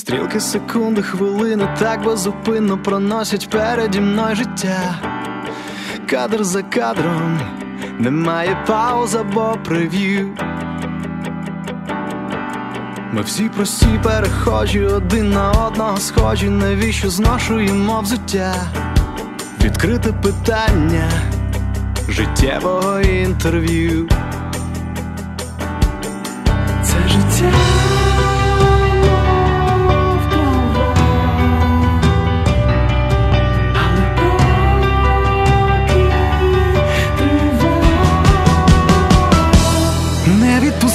Стрілки секунди, хвилини так безупинно проносять переді мною життя. Кадр за кадром немає пауз або прев'ю. Ми всі прості перехожі один на одного схожі, навіщо зношуємо взуття? Відкрите питання життєвого інтерв'ю.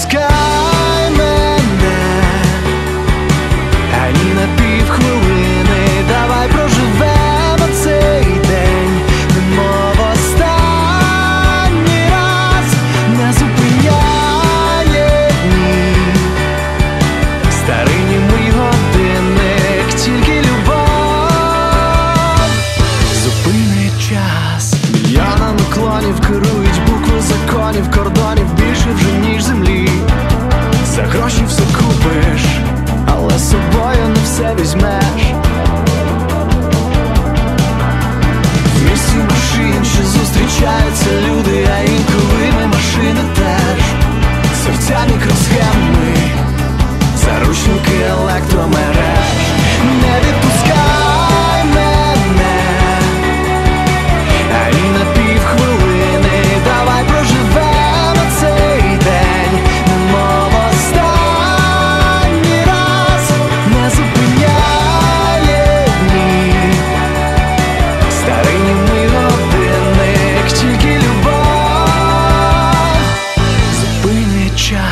sky.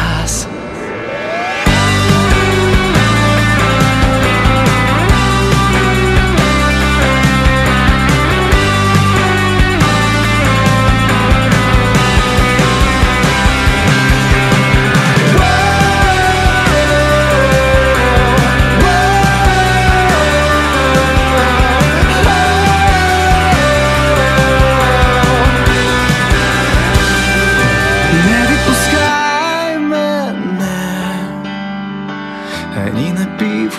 glass.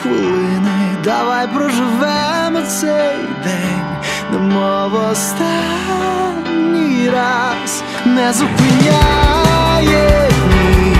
хвилини, давай проживемо цей день, немов останній раз. Не зупиняє ні.